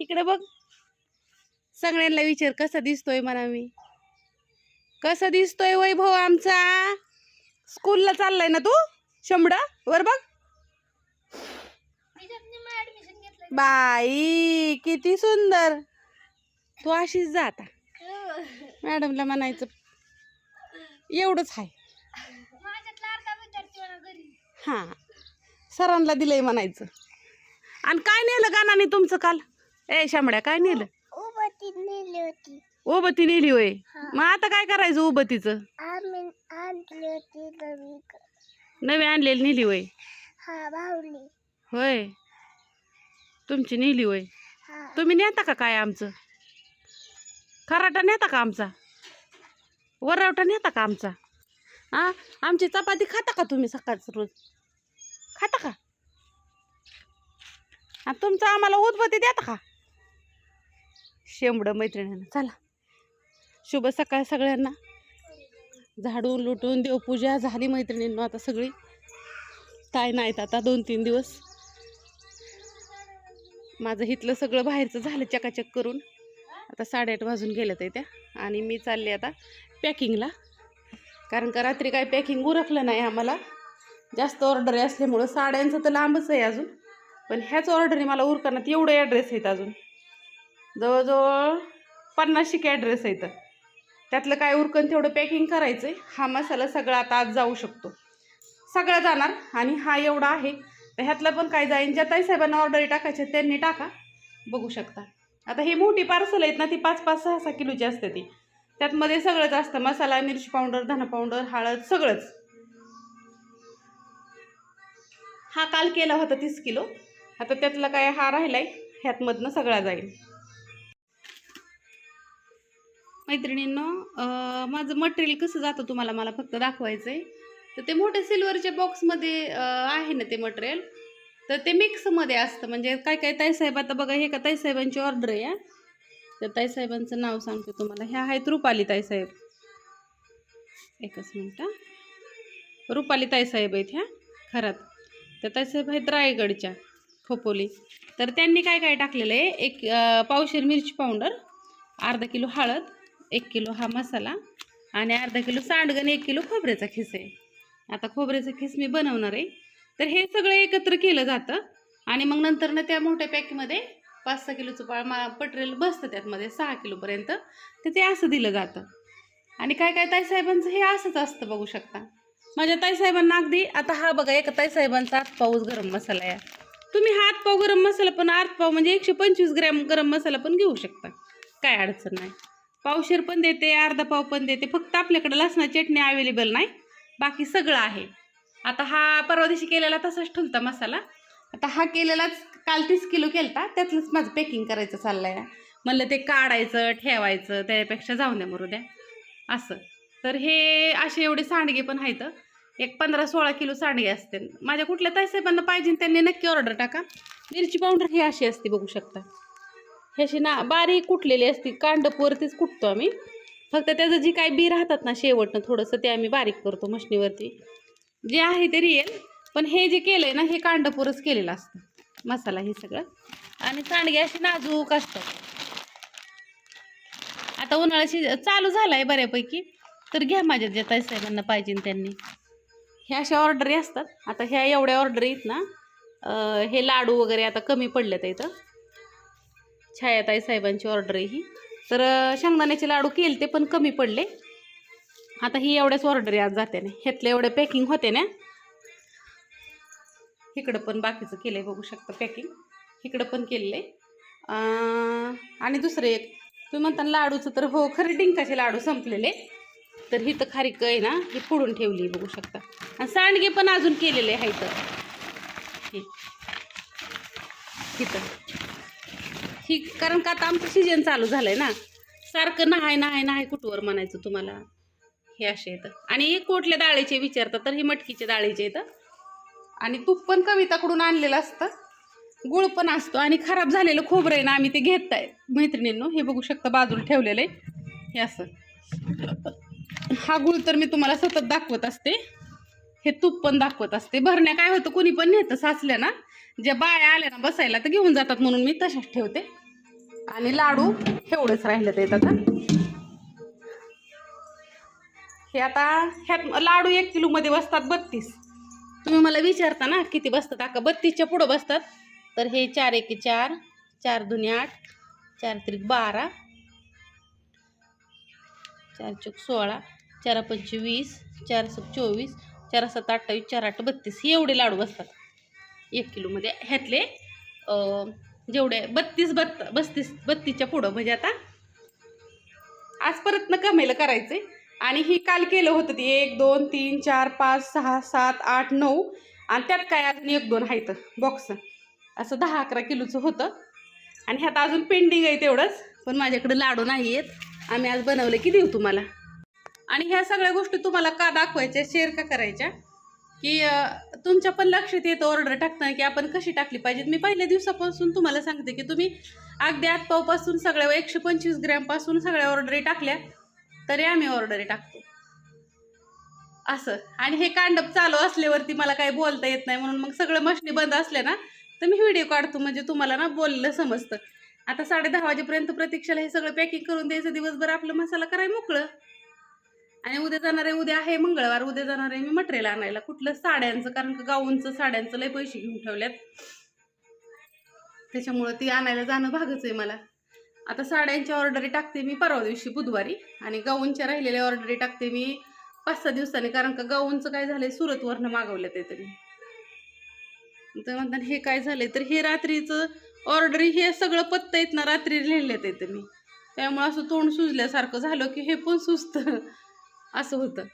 इकडे बघ. सगळ्यांना विचार कसा दिसतोय म्हणा मी. कसा दिसतोय वैभव आमचा? स्कूलला चाललाय ना तू? शंभडा? वर बघ. बाई किती सुंदर. तू अशीच जा आता. मॅडमला म्हणायचं. एवढंच आहे हां. सरांना दिलंय म्हणायचं. आणि काय नेलं गाणाने तुमचं काल? ए शामड्या काय नेलं? उभती नेली होती. उबती नेली होय? मग आता काय करायचं उबतीचं? आम्ही आणली होती नवी नवी आणलेली नेली होय? हा भावली. होय. तुमची नेली होय? हा. तुम्ही नेता का काय आमचं? खराटा नेता का आमचा? वरवटा नेता का आमचा? हा आमची चपाती खाता का तुम्ही सकाळचं रोज? खाता का? आणि तुमचं आम्हाला उदबत्ती देता का? शेंबडं मैत्रिणीनं. चला. शुभ सकाळ सगळ्यांना. झाडून लुटून देवपूजा झाली मैत्रिणींना आता सगळी. काय नाहीत आता दोन तीन दिवस. माझं इथलं सगळं बाहेरचं झालं चकाचक करून. आता साडेआठ वाजून गेलं ते त्या. आणि मी चालले आता पॅकिंगला. कारण का रात्री काय पॅकिंग उरकलं नाही आम्हाला. जास्त ऑर्डर असल्यामुळं साड्यांचं तर लांबच आहे अजून. पण ह्याच ऑर्डरी मला उरकण्यात एवढे ॲड्रेस आहेत अजून. जवळजवळ पन्नासशे ॲड्रेस आहेत. त्यातलं काय उरकन तेवढं पॅकिंग करायचं आहे हा मसाला सगळा आता आज जाऊ शकतो. सगळा जाणार आणि हा एवढा आहे. तर ह्यातलं पण काय जाईन ज्या ताई साहेबांना ऑर्डरी टाकायच्या त्यांनी टाका. बघू शकता. आता ही मोठी पार्सल आहेत ना ती पाच पाच सहा सहा किलोची असते ती. त्यातमध्ये सगळंच असतं. मसाला मिरची पावडर धना पावडर हळद सगळंच. हा काल केला होता तीस किलो. आता त्यातला काय हा राहिला आहे ह्यातमधनं सगळा जाईल. मैत्रिणींनो माझं मटेरियल कसं जातं तुम्हाला मला फक्त दाखवायचं आहे तर ते मोठ्या सिल्वरच्या बॉक्समध्ये आहे ना ते मटेरियल तर ते मिक्समध्ये असतं. म्हणजे काय काय ताईसाहेब आता बघा हे का ताईसाहेबांची ऑर्डर आहे तर ताईसाहेबांचं नाव सांगते तुम्हाला. ह्या आहेत रुपाली ताईसाहेब एकच मिनटं रुपाली ताईसाहेब आहेत ह्या. खरात तर ताईसाहेब आहेत रायगडच्या खोपोली. तर त्यांनी काय काय टाकलेलं आहे? एक पावशेर मिरची पावडर अर्धा किलो हळद एक किलो हा मसाला आणि अर्धा किलो सांडगण एक किलो खोबऱ्याचा खिस आहे. आता खोबऱ्याचा खिस मी बनवणार आहे. तर हे सगळं एकत्र केलं जातं आणि मग नंतर ना त्या मोठ्या पॅकमध्ये पाच सहा किलोचं पाळ मा पटरेल बसतं त्यातमध्ये सहा किलोपर्यंत. तर ते असं दिलं जातं. आणि काय काय ताईसाहेबांचं हे असंच असतं बघू शकता. माझ्या ताईसाहेबांना अगदी आता हा बघा एका ताईसाहेबांचा आत पाऊस गरम मसाला आहे. तुम्ही हा पाव गरम मसाला पण आत पाव म्हणजे एकशे पंचवीस ग्रॅम गरम मसाला पण घेऊ शकता. काय अडचण नाही. पावशेर पण देते अर्धा पाव पण देते फक्त आपल्याकडे लसणा चटणी अवेलेबल नाही. बाकी सगळं आहे. आता हा परवा दिवशी केलेला तसाच ठुलता मसाला. आता हा केलेलाच काल तीस किलो केलता त्यातलंच माझं पॅकिंग करायचं चाललं आहे म्हणलं ते काढायचं ठेवायचं त्यापेक्षा जाऊन द्या मरू द्या. असं. तर हे असे एवढे सांडगे पण आहेत. एक पंधरा सोळा किलो सांडगे असते माझ्या कुठल्या ताईसाहेबांना पाहिजे त्यांनी नक्की ऑर्डर टाका. मिरची पावडर ही अशी असते बघू शकता. ह्याशी ना बारीक कुटलेली असते कांडपवरतीच कुटतो आम्ही. फक्त त्याचं जी काही बी राहतात ना शेवटनं थोडंसं ते आम्ही बारीक करतो मशनीवरती. जे आहे ते रिअल पण हे जे केलं आहे ना हे कांडपूरच केलेलं असतं. मसाला हे सगळं. आणि सांडगे असे नाजूक असतात. आता उन्हाळ्याची चालू झाला आहे बऱ्यापैकी. तर घ्या माझ्या ज्या ताईसाहेबांना पाहिजे त्यांनी. ह्या अशा ऑर्डरी असतात. आता ह्या एवढ्या ऑर्डरीत ना हे लाडू वगैरे आता कमी पडलेत इथं. छायाताई साहेबांची ऑर्डर आहे ही. तर शेंगदाण्याचे लाडू केले ते पण कमी पडले. आता ही एवढ्याच ऑर्डर आज जाते ना ह्यातले एवढे पॅकिंग होते ना. इकडं पण बाकीचं केलं आहे बघू शकता पॅकिंग इकडं पण केलेलं आहे आणि दुसरं एक तुम्ही म्हणता ना लाडूचं तर हो खरे डिंकाचे लाडू संपलेले. तर ही तर खारीक आहे ना ही फोडून ठेवली बघू शकता. आणि सांडगे पण अजून केलेले आहे तर ही कारण का आता आमचं सीजन चालू झालंय ना? सारखं नहाय नहाय नाही कुठवर म्हणायचं तुम्हाला? हे असे येतं आणि एक कुठल्या डाळीचे विचारतात तर हे मटकीचे डाळीचे येतं आणि तूप पण कविताकडून आणलेलं असतं. गुळ पण असतो. आणि खराब झालेलं खोबरं आहे ना आम्ही ते घेत आहे मैत्रिणींनो हे बघू शकता बाजूला ठेवलेलं आहे. हे असं. हा गुळ तर मी तुम्हाला सतत दाखवत असते. हे तूप पण दाखवत असते. भरण्या काय होतं कोणी पण नेतं साचल्या ना ज्या बाया आल्या ना बसायला तर घेऊन जातात म्हणून मी तशाच ठेवते. आणि लाडू एवढेच राहिले ते आता. हे आता ह्यात लाडू एक किलोमध्ये बसतात बत्तीस. तुम्ही मला विचारता ना किती बसतात? अका बत्तीसच्या पुढं बसतात. तर हे चार एके चार चार दुनी आठ चार त्रिक बारा चार चौक सोळा चार पंचवीस चार सक चोवीस चार सात अठ्ठावीस चार आठ बत्तीस. हे एवढे लाडू बसतात. एक किलोमध्ये म्हणजे ह्यातले जेवढे बत्तीस बत्त बत्तीस बत्तीसच्या पुढं. म्हणजे आता आज परत न कमेलं करायचे आणि ही काल केलं होतं ती. एक दोन तीन चार पाच सहा सात आठ नऊ. आणि त्यात काय अजून एक दोन आहेत. बॉक्स. असं दहा अकरा किलोचं होतं. आणि ह्यात अजून पेंडिंग आहे तेवढंच. पण माझ्याकडे लाडू नाही आहेत आम्ही आज बनवले की देऊ तुम्हाला. आणि ह्या सगळ्या गोष्टी तुम्हाला का दाखवायच्या शेअर का करायच्या? की तुमच्या पण लक्षात येतं ऑर्डर टाकताना की आपण कशी टाकली पाहिजेत. मी पहिल्या दिवसापासून तुम्हाला सांगते की तुम्ही अगदी आतपावपासून सगळ्या एकशे पंचवीस ग्रॅमपासून सगळ्या ऑर्डरी टाकल्या तरी आम्ही ऑर्डरी टाकतो. असं. आणि हे कांडप चालू असल्यावरती मला काही बोलता येत नाही म्हणून मग सगळं मशनी बंद असल्या ना तर मी व्हिडिओ काढतो. म्हणजे तुम्हाला ना बोललं समजतं. आता साडे दहा वाजेपर्यंत प्रतीक्षाला हे सगळं पॅकिंग करून द्यायचं दिवसभर आपलं मसाला कराय मोकळं. आणि उद्या जाणार आहे उद्या आहे मंगळवार उद्या जाणार आहे मी मटेरियल आणायला. कुठलं साड्यांचं? कारण का गाऊनचं साड्यांचं लय पैसे घेऊन ठेवल्यात. त्याच्यामुळं ती आणायला जाणं भागच आहे मला. आता साड्यांची ऑर्डरी टाकते मी परवा दिवशी बुधवारी. आणि गाऊनच्या राहिलेल्या ऑर्डरी टाकते मी पाच सहा दिवसांनी. कारण का गाऊनचं काय झालंय सुरतवरनं मागवलं ते तरी तर म्हणतात हे काय झालंय? तर हे रात्रीचं ऑर्डरी हे सगळं पत्ता येत ना रात्री लिहिल्यात ते मी त्यामुळं असं तोंड सुजल्यासारखं झालं की हे पण सुचतं असं होतं